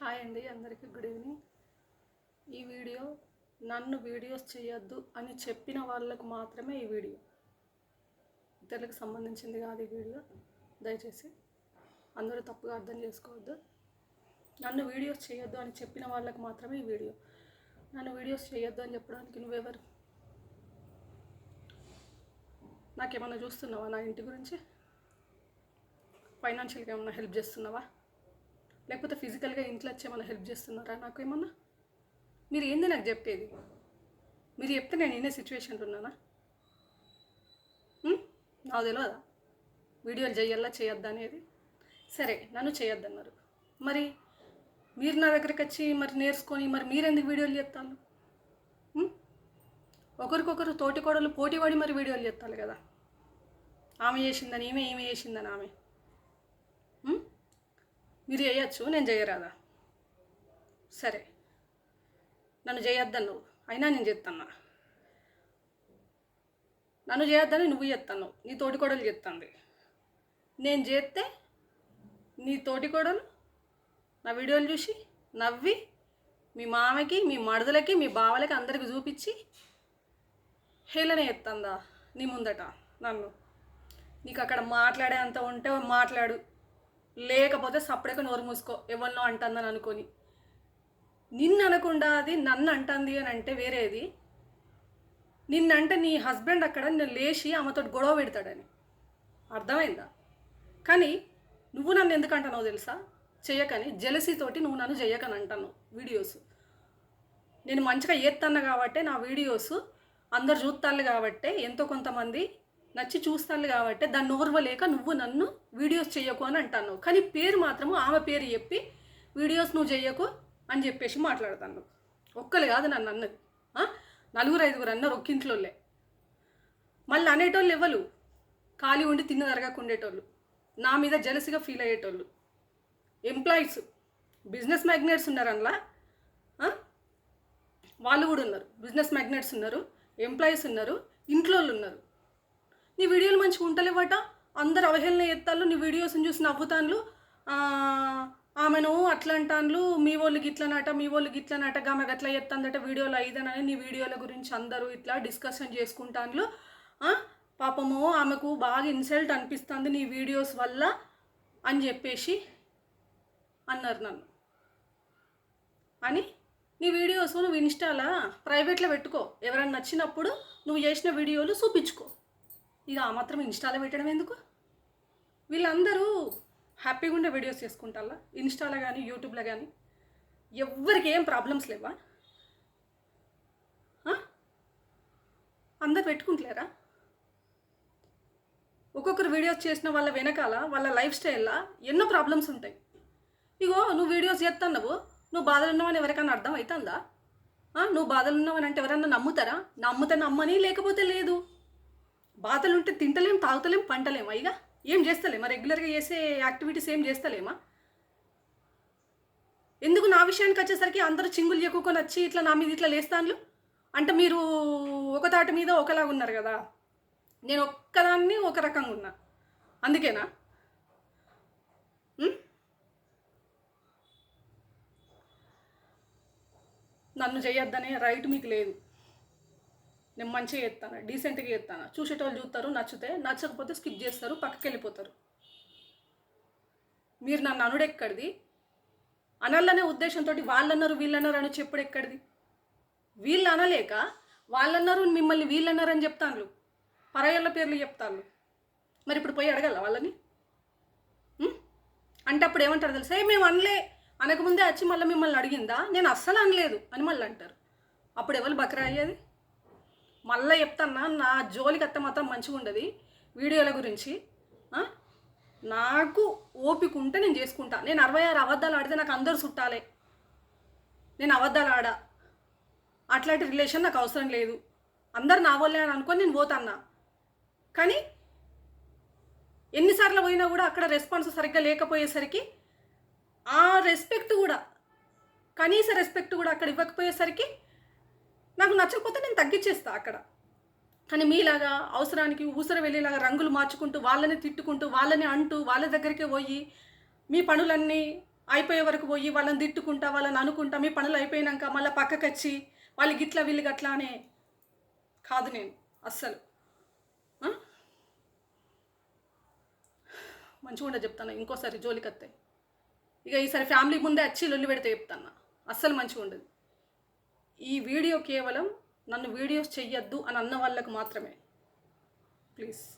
Hi అండి అందరికీ good evening. ఈ వీడియో నన్ను వీడియోస్ చేయొద్దు అని చెప్పిన వాళ్ళకు మాత్రమే ఈ వీడియో. ఇతరులకు సంబంధించింది కాదు ఈ వీడియో. దయచేసి అందరూ తప్పుగా అర్థం చేసుకోవద్దు. నన్ను వీడియోస్ చేయొద్దు అని చెప్పిన వాళ్ళకు మాత్రమే ఈ వీడియో. నన్ను వీడియోస్ చేయొద్దు అని చెప్పడానికి నువ్వెవరు? నాకేమన్నా చూస్తున్నావా నా ఇంటి గురించి? ఫైనాన్షియల్గా ఏమన్నా హెల్ప్ చేస్తున్నావా? లేకపోతే ఫిజికల్గా ఇంట్లో వచ్చి ఏమైనా హెల్ప్ చేస్తున్నారా నాకు ఏమన్నా? మీరు ఏంది నాకు చెప్పేది? మీరు చెప్తే నేను ఇన్నే సిచ్యువేషన్లో ఉన్నానా? నాకు తెలియదా వీడియోలు చేయాలా చేయొద్దా అనేది? సరే నన్ను చేయొద్దన్నారు. మరి మీరు నా దగ్గరికి వచ్చి మరి నేర్చుకొని మరి మీరెందుకు వీడియోలు చేస్తాను ఒకరికొకరు తోటి కోడలు పోటీ పడి మరి వీడియోలు చేస్తారు కదా? ఆమె చేసిందని ఈమె ఈమె చేసిందని ఆమె. మీరు చేయొచ్చు నేను చేయరాదా? సరే. నన్ను చేయొద్దను అయినా నేను చేస్తాను నన్ను చేయొద్దని నువ్వు చెప్తాను నీ తోటి కోడలు నేను చేస్తే నీ తోటి కోడలు నా వీడియోలు చూసి నవ్వి మీ మామకి మీ మడదలకి మీ బావలకి అందరికి చూపించి హేళన ఎత్తందా నీ ముందట నన్ను? నీకు అక్కడ మాట్లాడే అంత ఉంటే మాట్లాడు. లేకపోతే సపరేట్గా నోరు మూసుకో. ఎవరినో అంటుందని అనుకొని. నిన్ను అనకుండా అది నన్ను అంటుంది అని అంటే వేరేది. నిన్నంటే నీ హస్బెండ్ అక్కడ నేను లేచి ఆమెతో గొడవ పెడతాడని. అర్థమైందా? కానీ నువ్వు నన్ను ఎందుకు అంటున్నావు తెలుసా? చేయకని జెలసీతోటి నువ్వు నన్ను చేయకని అంటాను వీడియోస్ నేను మంచిగా ఏత్తన్నా కాబట్టి నా వీడియోస్ అందరు చూస్తాను కాబట్టి ఎంతో కొంతమంది నచ్చి చూస్తాను కాబట్టి దాన్ని ఓర్వలేక నువ్వు నన్ను వీడియోస్ చేయకు అని అంటాను. కానీ పేరు మాత్రము ఆమె పేరు చెప్పి వీడియోస్ నువ్వు చేయకు అని చెప్పేసి మాట్లాడతాను. ఒక్కరు కాదు నన్ను అన్నది. నలుగురు ఐదుగురు అన్నారు ఒక్కింట్లోలే మళ్ళీ అనేటోళ్ళు ఇవ్వలు ఖాళీ ఉండి తిన్న తరగకుండేటోళ్ళు నా మీద జలసిగా ఫీల్ అయ్యేటోళ్ళు. ఎంప్లాయీస్ బిజినెస్ మ్యాగ్నెట్స్ ఉన్నారు అందులో వాళ్ళు కూడా ఉన్నారు. బిజినెస్ మ్యాగ్నెట్స్ ఉన్నారు. ఎంప్లాయీస్ ఉన్నారు. ఇంట్లో వాళ్ళు ఉన్నారు. నీ వీడియోలు మంచిగా ఉంటలేవట అందరు అవహేళన ఎత్తాళ్ళు నీ వీడియోస్ని చూసి నవ్వుతాన్లు. ఆమెను అట్లా అంటాన్లు మీ వాళ్ళు గిట్లనట మీ వాళ్ళు గిట్లనట ఆమె అట్లా ఎత్తందట వీడియోలో అయిదనని నీ వీడియోల గురించి అందరూ ఇట్లా డిస్కషన్ చేసుకుంటాన్లు. పాపము ఆమెకు బాగా ఇన్సల్ట్ అనిపిస్తుంది నీ వీడియోస్ వల్ల అని చెప్పేసి అన్నారు నన్ను. అని నీ వీడియోస్ నువ్వు ఇన్స్టాలా? ప్రైవేట్లో పెట్టుకో. ఎవరైనా నచ్చినప్పుడు నువ్వు చేసిన వీడియోలు చూపించుకో. ఇక ఆ మాత్రం ఇన్స్టాలో పెట్టడం ఎందుకు? వీళ్ళందరూ హ్యాపీగా ఉండే వీడియోస్ చేసుకుంటారా ఇన్స్టాలో కానీ యూట్యూబ్లో కానీ ఎవ్వరికి ఏం ప్రాబ్లమ్స్ లేవా? అందరు పెట్టుకుంటలేరా? ఒక్కొక్కరు వీడియోస్ చేసిన వాళ్ళ వెనకాల వాళ్ళ లైఫ్ స్టైల్లో ఎన్నో ప్రాబ్లమ్స్ ఉంటాయి. ఇగో నువ్వు వీడియోస్ చేస్తున్నావు నువ్వు బాధలు ఉన్నావని ఎవరికైనా అర్థం అవుతుందా నువ్వు బాధలు ఉన్నావని అంటే ఎవరన్నా నమ్ముతారా? నమ్ముతా నమ్మని లేకపోతే లేదు. బాధలు ఉంటే తింటలేం తాగుతలేం పంటలేమా ఇక ఏం చేస్తలేమా రెగ్యులర్గా చేసే యాక్టివిటీస్ ఏం చేస్తలేమా? ఎందుకు నా విషయానికి వచ్చేసరికి అందరూ చింగులు చెక్కుకొని వచ్చి ఇట్లా నా మీద ఇట్లా లేస్తాను అంటే మీరు ఒక తాటి మీద ఒకలాగా ఉన్నారు కదా. నేను ఒక్కదాన్ని ఒక రకంగా ఉన్నా. అందుకేనా? నన్ను చేయొద్దనే రైట్ మీకు లేదు. నేను మంచిగా చేస్తాను డీసెంట్గా చేస్తాను. చూసేటోళ్ళు చూస్తారు నచ్చితే నచ్చకపోతే స్కిప్ చేస్తారు పక్కకి వెళ్ళిపోతారు మీరు నన్ను అనుడెక్కడిది అనాలనే ఉద్దేశంతో వాళ్ళన్నారు వీళ్ళన్నారు అని చెప్పుడు ఎక్కడిది? వీళ్ళు అనలేక వాళ్ళన్నారు మిమ్మల్ని వీళ్ళన్నారని అని చెప్తాను పరాయళ్ళ పేర్లు చెప్తాను మరి ఇప్పుడు పోయి అడగల వాళ్ళని? అంటే అప్పుడు ఏమంటారు తెలుసా? "ఏ, మేము అనలే. అనకముందే వచ్చి మళ్ళీ మిమ్మల్ని అడిగిందా? నేను అస్సలు అనలేదు అని మళ్ళీ అంటారు. అప్పుడు ఎవరు బకరా అయ్యేది? మళ్ళీ చెప్తాన్నా నా జోలికి అత్త మాత్రం మంచిగా ఉండదు వీడియోల గురించి. నాకు ఓపిక ఉంటే నేను చేసుకుంటా. నేను అరవై ఆరు అబద్ధాలు ఆడితే నాకు అందరూ చుట్టాలే. నేను అబద్ధాలు ఆడా. అట్లాంటి రిలేషన్ నాకు అవసరం లేదు. అందరు నా వాళ్ళే అని అనుకొని నేను పోతాన్నా. కానీ ఎన్నిసార్లు పోయినా కూడా అక్కడ రెస్పాన్స్ సరిగ్గా లేకపోయేసరికి ఆ రెస్పెక్ట్ కూడా కనీస రెస్పెక్ట్ కూడా అక్కడ ఇవ్వకపోయేసరికి నాకు నచ్చకపోతే నేను తగ్గించేస్తా అక్కడ. కానీ మీలాగా అవసరానికి ఊసర వెళ్ళేలాగా రంగులు మార్చుకుంటూ వాళ్ళని తిట్టుకుంటూ వాళ్ళని అంటూ వాళ్ళ దగ్గరికి పోయి మీ పనులన్నీ అయిపోయే వరకు పోయి వాళ్ళని తిట్టుకుంటా వాళ్ళని అనుకుంటా మీ పనులు అయిపోయినాక మళ్ళీ పక్కకి వచ్చి వాళ్ళు గిట్ల వీళ్ళు గట్లా అనే కాదు నేను అస్సలు. మంచిగా ఉండే చెప్తాను ఇంకోసారి జోలికి వస్తాయి ఇక ఈసారి ఫ్యామిలీ ముందే వచ్చి లొల్లి పెడితే చెప్తాను అస్సలు మంచిగా ఉండదు ఈ వీడియో కేవలం నన్ను వీడియోస్ చెయ్యొద్దు అని అన్న వాళ్ళకు మాత్రమే. ప్లీజ్.